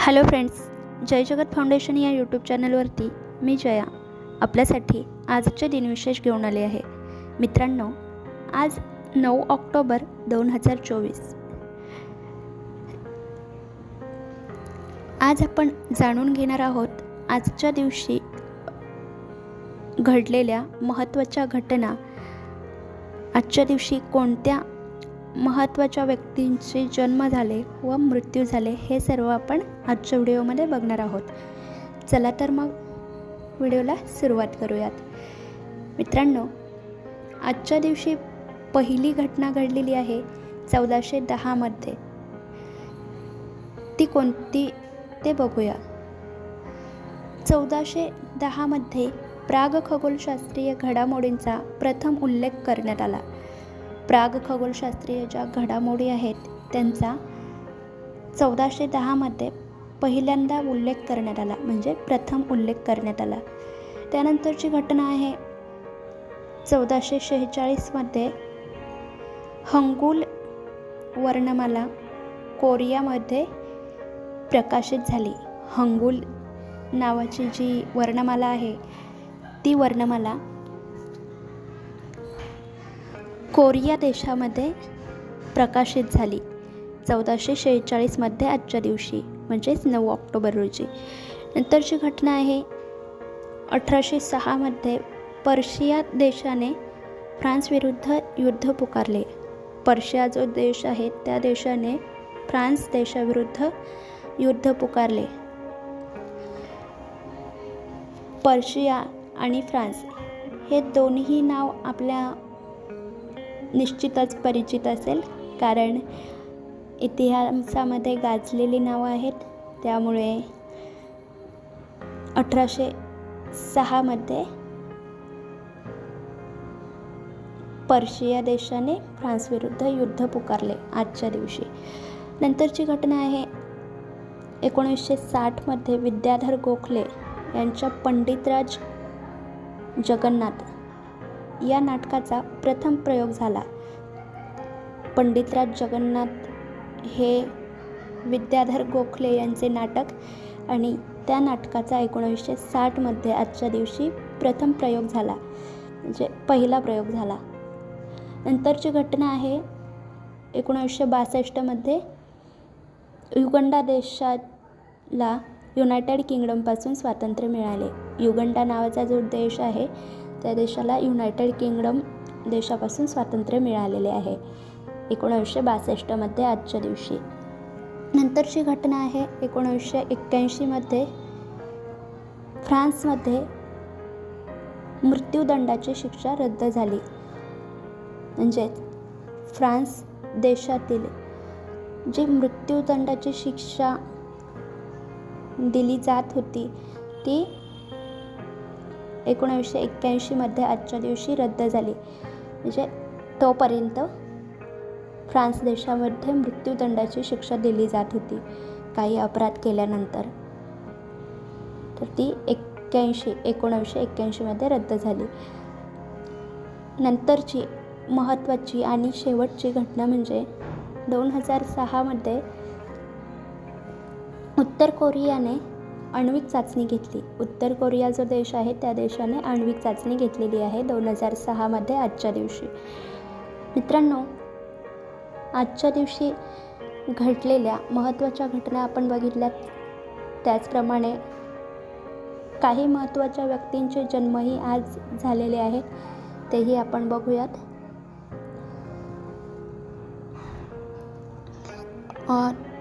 Hello friends जय जगत foundation या YouTube चॅनलवरती मी जया. आपल्यासाठी आजचे दिनविशेष घेऊन आले आहे. मित्रांनो आज नऊ ऑक्टोबर दोन हजार चोवीस. आज आपण जाणून घेणार आहोत आजच्या दिवशी घडलेल्या महत्त्वाच्या घटना. आजच्या दिवशी कोणत्या महत्त्वाच्या व्यक्तींचे जन्म झाले व मृत्यू झाले हे सर्व आपण आजच्या व्हिडिओमध्ये बघणार आहोत. चला तर मग व्हिडिओला सुरुवात करूयात. मित्रांनो आजच्या दिवशी पहिली घटना घडलेली आहे चौदाशे दहामध्ये ती कोणती ते बघूया. चौदाशे दहामध्ये प्राग खगोलशास्त्रीय घडामोडींचा प्रथम उल्लेख करण्यात आला. प्राग खगोलशास्त्रीय ज्या घडामोडी आहेत त्यांचा चौदाशे दहामध्ये पहिल्यांदा उल्लेख करण्यात आला म्हणजे प्रथम उल्लेख करण्यात आला. त्यानंतरची घटना आहे चौदाशे शेहेचाळीसमध्ये हंगुल वर्णमाला कोरियामध्ये प्रकाशित झाली. हंगुल नावाची जी वर्णमाला आहे ती वर्णमाला कोरिया देशामध्ये प्रकाशित झाली. चौदाशे शेहेचाळीसमध्ये आजच्या दिवशी म्हणजेच नऊ ऑक्टोबर रोजी. नंतरची घटना आहे अठराशे सहामध्ये पर्शिया देशाने फ्रान्सविरुद्ध युद्ध पुकारले. पर्शिया जो देश आहे त्या देशाने फ्रान्स देशाविरुद्ध युद्ध पुकारले. पर्शिया आणि फ्रान्स हे दोन्ही नाव आपल्या निश्चितच परिचित असेल कारण इतिहासामध्ये गाजलेली नावं आहेत. त्यामुळे अठराशे सहामध्ये पर्शिया देशाने फ्रान्सविरुद्ध युद्ध पुकारले आजच्या दिवशी. नंतरची घटना आहे एकोणीसशे साठमध्ये विद्याधर गोखले यांच्या पंडितराज जगन्नाथ या नाटकाचा प्रथम प्रयोग झाला. पंडितराज जगन्नाथ हे विद्याधर गोखले यांचे नाटक आणि त्या नाटकाचा एकोणीसशे साठमध्ये आजच्या दिवशी प्रथम प्रयोग झाला म्हणजे पहिला प्रयोग झाला. नंतरची घटना आहे एकोणीसशे बासष्टमध्ये युगंडा देशाला युनायटेड किंगडमपासून स्वातंत्र्य मिळाले. युगंडा नावाचा जो देश आहे त्या देशाला युनायटेड किंगडम देशापासून स्वातंत्र्य मिळालेले आहे. एकोणीसशे बासष्टमध्ये आजच्या दिवशी. नंतरची घटना आहे एकोणीसशे एक्क्याऐंशीमध्ये फ्रान्समध्ये मृत्यूदंडाची शिक्षा रद्द झाली. म्हणजेच फ्रान्स देशातील जी मृत्यूदंडाची शिक्षा दिली जात होती ती एकोणावीसशे एक्क्याऐंशीमध्ये आजच्या दिवशी रद्द झाली. म्हणजे तोपर्यंत फ्रान्स देशामध्ये मृत्यूदंडाची शिक्षा दिली जात होती काही अपराध केल्यानंतर. तर ती एक्क्याऐंशी एकोणावीसशे एक्क्याऐंशीमध्ये रद्द झाली. नंतरची महत्त्वाची आणि शेवटची घटना म्हणजे दोन हजार सहामध्ये उत्तर कोरियाने आण्विक चाचणी घेतली. उत्तर कोरिया जो देश आहे त्या देशाने आण्विक चाचणी घेतलेली आहे दोन हजार सहामध्ये आजच्या दिवशी. मित्रांनो आजच्या दिवशी घडलेल्या महत्त्वाच्या घटना आपण बघितल्यात. त्याचप्रमाणे काही महत्त्वाच्या व्यक्तींचे जन्मही आज झालेले आहेत तेही आपण बघूयात.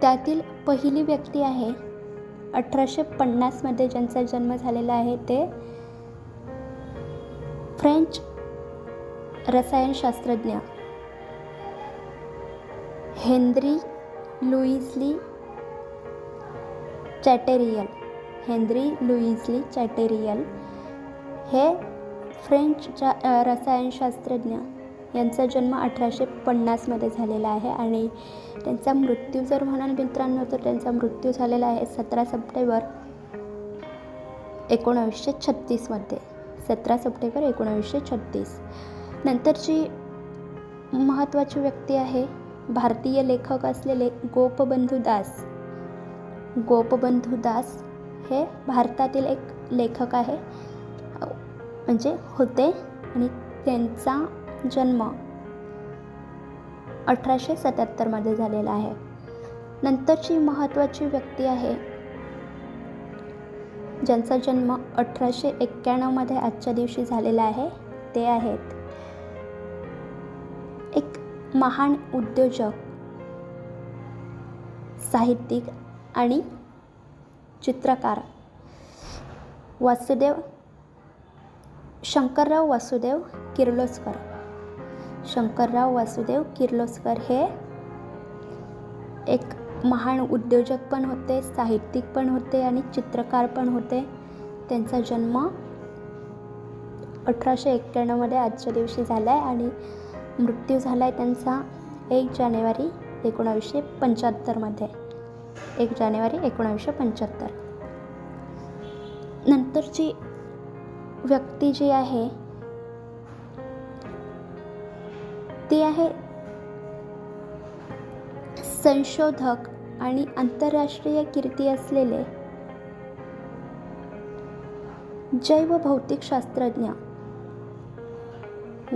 त्यातील पहिली व्यक्ती आहे अठराशे पन्नासमध्ये ज्यांचा जन्म झालेला आहे ते फ्रेंच रसायनशास्त्रज्ञ. हेनरी लुईसली चॅटेरियल. हेनरी लुईसली चॅटेरियल हे फ्रेंच रसायनशास्त्रज्ञ. यांचा जन्म अठराशे पन्नासमध्ये झालेला आहे आणि त्यांचा मृत्यू जर म्हणाल मित्रांनो तर त्यांचा मृत्यू झालेला आहे सतरा सप्टेंबर एकोणावीसशे छत्तीसमध्ये सतरा सप्टेंबर एकोणावीसशे छत्तीस. नंतरची महत्त्वाची व्यक्ती आहे भारतीय लेखक असलेले गोपबंधू दास. गोपबंधू दास हे भारतातील एक लेखक आहे म्हणजे होते आणि त्यांचा जन्म अठराशे सत्याहत्तरमध्ये झालेला आहे. नंतरची महत्त्वाची व्यक्ती आहे ज्यांचा जन्म अठराशे एक्क्याण्णवमध्ये आजच्या दिवशी झालेला आहे ते आहेत. एक महान उद्योजक साहित्यिक आणि चित्रकार वासुदेव शंकरराव वासुदेव किर्लोस्कर. शंकरराव वासुदेव किर्लोस्कर हे एक महान उद्योजक पण होते साहित्यिक पण होते आणि चित्रकार पण होते. त्यांचा जन्म अठराशे एक्क्याण्णवमध्ये आजच्या दिवशी झाला आहे आणि मृत्यू झाला आहे त्यांचा एक जानेवारी एकोणावीसशे पंच्याहत्तरमध्ये एक जानेवारी एकोणावीसशे पंच्याहत्तर. नंतरची व्यक्ती जी आहे ते आहे. संशोधक आणि आंतरराष्ट्रीय कीर्ती असलेले जैवभौतिकशास्त्रज्ञ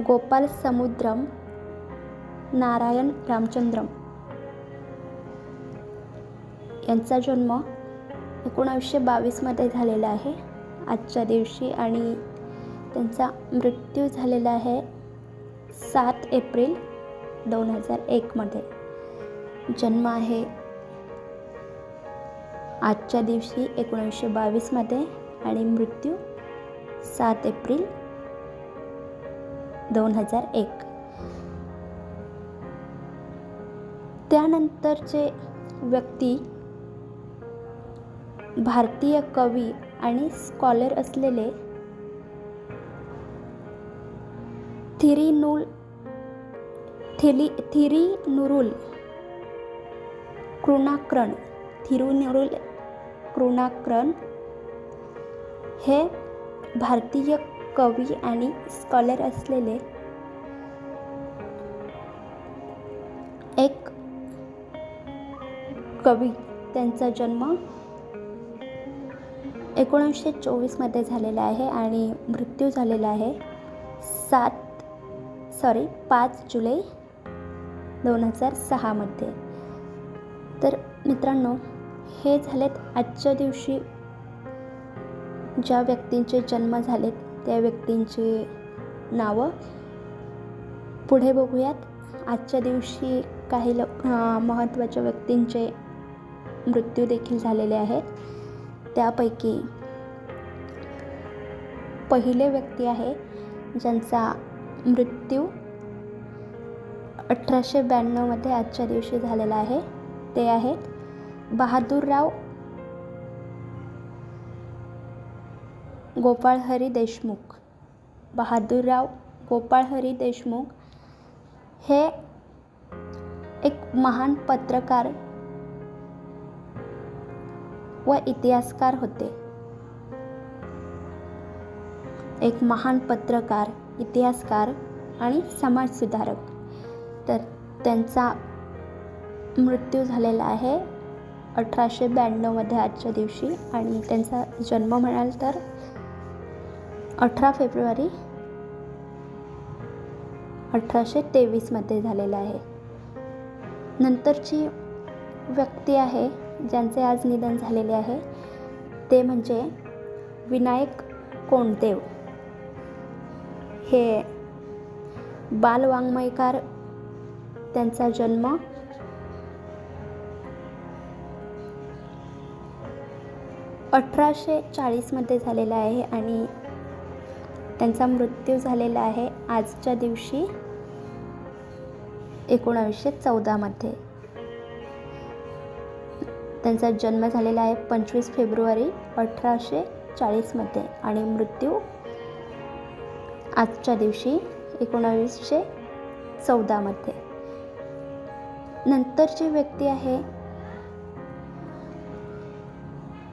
गोपाल समुद्रम नारायण रामचंद्रम. यांचा जन्म एकोणावीसशे बावीसमध्ये झालेला आहे. आजच्या दिवशी आणि त्यांचा मृत्यू झालेला आहे सात एप्रिल दोन हजार एकमध्ये. जन्म आहे आजच्या दिवशी एकोणीसशे बावीसमध्ये आणि मृत्यू सात एप्रिल दोन हजार एक. त्यानंतरचे व्यक्ती भारतीय कवी आणि स्कॉलर असलेले थिरिनुल थिली थिरिनुरुल कृणाकरण थिरुनुरुल कृणाकरण हे भारतीय कवी आणि स्कॉलर असलेले एक कवी. त्यांचा जन्म एकोणीसशे चोवीसमध्ये झालेला आहे आणि मृत्यू झालेला आहे. सात सॉरी पाच जुलै दोन हजार सहामध्ये तर मित्रांनो हे झालेत आजच्या दिवशी. ज्या व्यक्तींचे जन्म झालेत त्या व्यक्तींची नावं. पुढे बघूयात. आजच्या दिवशी काही ल महत्त्वाच्या व्यक्तींचे मृत्यू देखील झालेले आहेत. त्यापैकी पहिले व्यक्ती आहे ज्यांचा मृत्यू अठराशे ब्याण्णवमध्ये आजच्या दिवशी झालेला आहे. ते आहेत बहादूरराव गोपाळहरी देशमुख. बहादूरराव गोपाळहरी देशमुख हे एक महान पत्रकार व इतिहासकार होते. एक महान पत्रकार. इतिहासकार आणि समाजसुधारक. तर त्यांचा मृत्यू झालेला आहे अठराशे ब्याण्णवमध्ये आजच्या दिवशी आणि त्यांचा जन्म म्हणाल तर अठरा फेब्रुवारी अठराशे तेवीसमध्ये झालेला आहे. नंतरची व्यक्ती आहे ज्यांचे आज निधन झालेले आहे ते म्हणजे विनायक कोंडदेव. हे बालवाङ्मयकार त्यांचा जन्म अठराशे चाळीसमध्ये झालेला आहे आणि त्यांचा मृत्यू झालेला आहे आजच्या दिवशी एकोणावीसशे चौदामध्ये त्यांचा जन्म झालेला आहे पंचवीस फेब्रुवारी अठराशे चाळीसमध्ये आणि मृत्यू आजच्या दिवशी एकोणावीसशे चौदामध्ये. नंतरची व्यक्ती आहे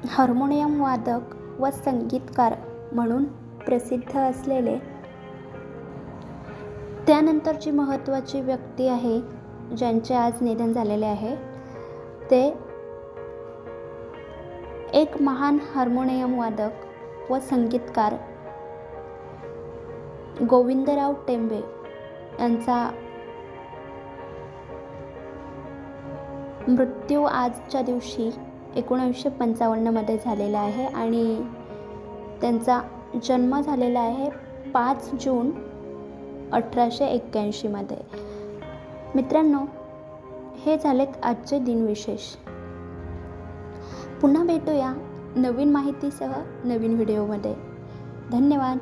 हार्मोनियम वादक व संगीतकार म्हणून प्रसिद्ध असलेले. त्यानंतरची महत्त्वाची व्यक्ती आहे ज्यांचे आज निधन झालेले आहे. ते एक महान हार्मोनियम वादक व संगीतकार गोविंदराव टेंबे यांचा मृत्यू आजच्या दिवशी एकोणीसशे पंचावन्नमध्ये झालेला आहे आणि त्यांचा जन्म झालेला आहे पाच जून अठराशे एक्क्याऐंशीमध्ये. मित्रांनो हे झालेत आजचे दिनविशेष. पुन्हा भेटूया नवीन माहितीसह नवीन व्हिडिओमध्ये. धन्यवाद.